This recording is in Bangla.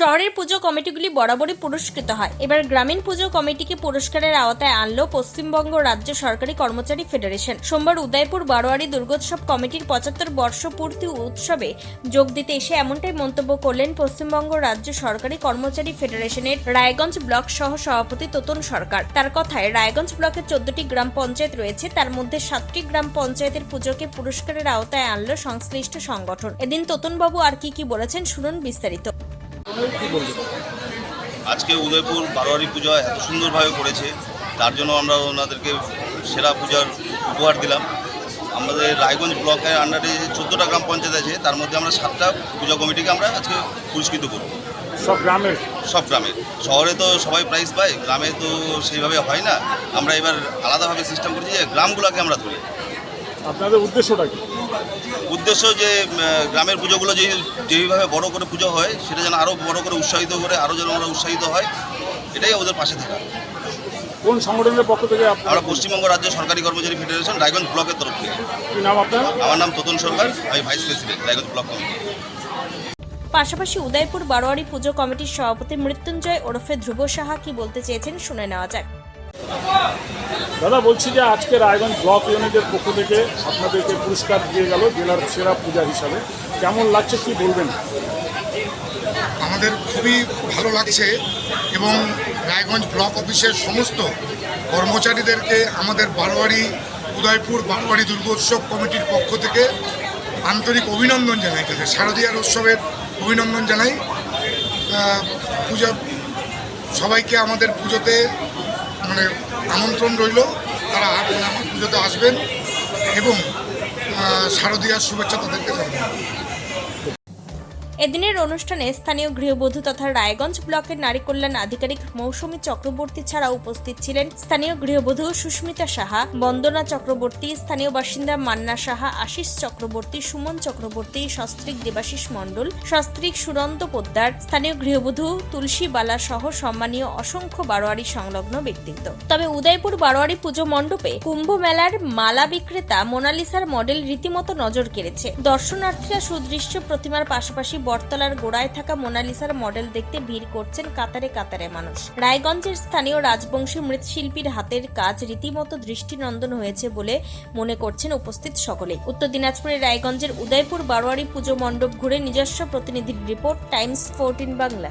শহরের পুজো কমিটিগুলি বরাবরই পুরস্কৃত হয়। এবার গ্রামীণ পুজো কমিটিকে পুরস্কারের আওতায় আনলো পশ্চিমবঙ্গ রাজ্য সরকারি কর্মচারী ফেডারেশন। সোমবার উদয়পুর বারোয়ারি দুর্গোৎসব কমিটির পঁচাত্তর বর্ষপূর্তি উৎসবে যোগ দিতে এসে এমনটাই মন্তব্য করলেন পশ্চিমবঙ্গ রাজ্য সরকারি কর্মচারী ফেডারেশনের রায়গঞ্জ ব্লক সহ সভাপতি তোতন সরকার। তার কথায়, রায়গঞ্জ ব্লকের চোদ্দটি গ্রাম পঞ্চায়েত রয়েছে, তার মধ্যে সাতটি গ্রাম পঞ্চায়েতের পুজোকে পুরস্কারের আওতায় আনলো সংশ্লিষ্ট সংগঠন। এদিন তোতনবাবু আর কি কি বলেছেন শুনুন বিস্তারিত। আজকে উদয়পুর বারোয়ারি পূজা এত সুন্দরভাবে করেছে তার জন্য আমরা ওনাদেরকে সেরা পূজার উপহার দিলাম। আমাদের রায়গঞ্জ ব্লকের আন্ডারে যে চোদ্দোটা গ্রাম পঞ্চায়েত আছে তার মধ্যে আমরা সাতটা পূজা কমিটিকে আমরা আজকে পুরস্কৃত করব। সব গ্রামের? সব গ্রামে শহরে তো সবাই প্রাইজ পায় গ্রামে তো সেইভাবে হয় না। আমরা এবার আলাদাভাবে সিস্টেম করেছি যে গ্রামগুলোকে আমরা ধরি। আপনাদের উদ্দেশ্যটা কি? উদ্দেশ্য যে গ্রামের পুজোগুলো যে যেইভাবে বড় করে পুজো হয় সেটা যেন আরও বড় করে উৎসাহিত করে আরও যেন আমরা উৎসাহিত হয় এটাই ওদের পাশে থাকা। কোন সংগঠনের পক্ষ থেকে আমরা পশ্চিমবঙ্গ রাজ্য সরকারি কর্মচারী ফেডারেশন রায়গঞ্জ ব্লকের তরফ থেকে। নাম আপনার? আমার নাম তোতন সরকার আমি vice president Raiganj block committee. পাশাপাশি উদয়পুর বারোয়ারি পুজো কমিটির সভাপতি মৃত্যুঞ্জয় ওরফে ধ্রুব সাহা কি বলতে চেয়েছেন শুনে নেওয়া যাক। দাদা, বলছি যে আজকে রায়গঞ্জ ব্লক ইউনিটের পক্ষ থেকে আপনাদেরকে পুরস্কার দিয়ে গেল জেলার সেরা পূজা হিসাবে। কেমন লাগছে, কি বলবেন? আমাদের খুবই ভালো লাগছে এবং রায়গঞ্জ ব্লক অফিসের সমস্ত কর্মচারীদেরকে আমাদের বারোয়ারি, উদয়পুর বারোয়ারি দুর্গোৎসব কমিটির পক্ষ থেকে আন্তরিক অভিনন্দন জানাই তাদের। শারদীয়ার উৎসবের অভিনন্দন জানাই। পূজা, সবাইকে আমাদের পুজোতে মানে আমন্ত্রণ রইল। তারা আমার পুজোতে আসবেন এবং শারদীয়ার শুভেচ্ছা তাদেরকে জানাবেন। এদিনের অনুষ্ঠানে স্থানীয় গৃহবধূ তথা রায়গঞ্জ ব্লকের নারী কল্যাণ আধিকারিক মৌসুমী চক্রবর্তী ছাড়া উপস্থিত ছিলেন স্থানীয় গৃহবধূ সুস্মিতা সাহা, বন্দনা চক্রবর্তী, স্থানীয় বাসিন্দা মান্না সাহা, আশিস চক্রবর্তী, সুমন চক্রবর্তী, সস্ত্রীক দেবাশিস মণ্ডল, সস্ত্রীক সুরন্ত পোদ্দার, স্থানীয় গৃহবধূ তুলসী বালা সহ সম্মানীয় অসংখ্য বারোয়ারি সংলগ্ন ব্যক্তিত্ব। তবে উদয়পুর বারোয়ারি পুজো মণ্ডপে কুম্ভ মেলার মালা বিক্রেতা মোনালিসার মডেল রীতিমতো নজর কেড়েছে। দর্শনার্থীরা সুদৃশ্য প্রতিমার পাশাপাশি বটতলার গোড়ায় থাকা মোনালিসার মডেল দেখতে ভিড় করছেন কাতারে কাতারে মানুষ। রায়গঞ্জের স্থানীয় রাজবংশী মৃৎশিল্পীর হাতের কাজ রীতিমতো দৃষ্টিনন্দন হয়েছে বলে মনে করছেন উপস্থিত সকলে উত্তর দিনাজপুরের রায়গঞ্জের উদয়পুর বারোয়ারি পুজো মণ্ডপ ঘুরে নিজস্ব প্রতিনিধির রিপোর্ট, টাইমস ফোরটিন বাংলা।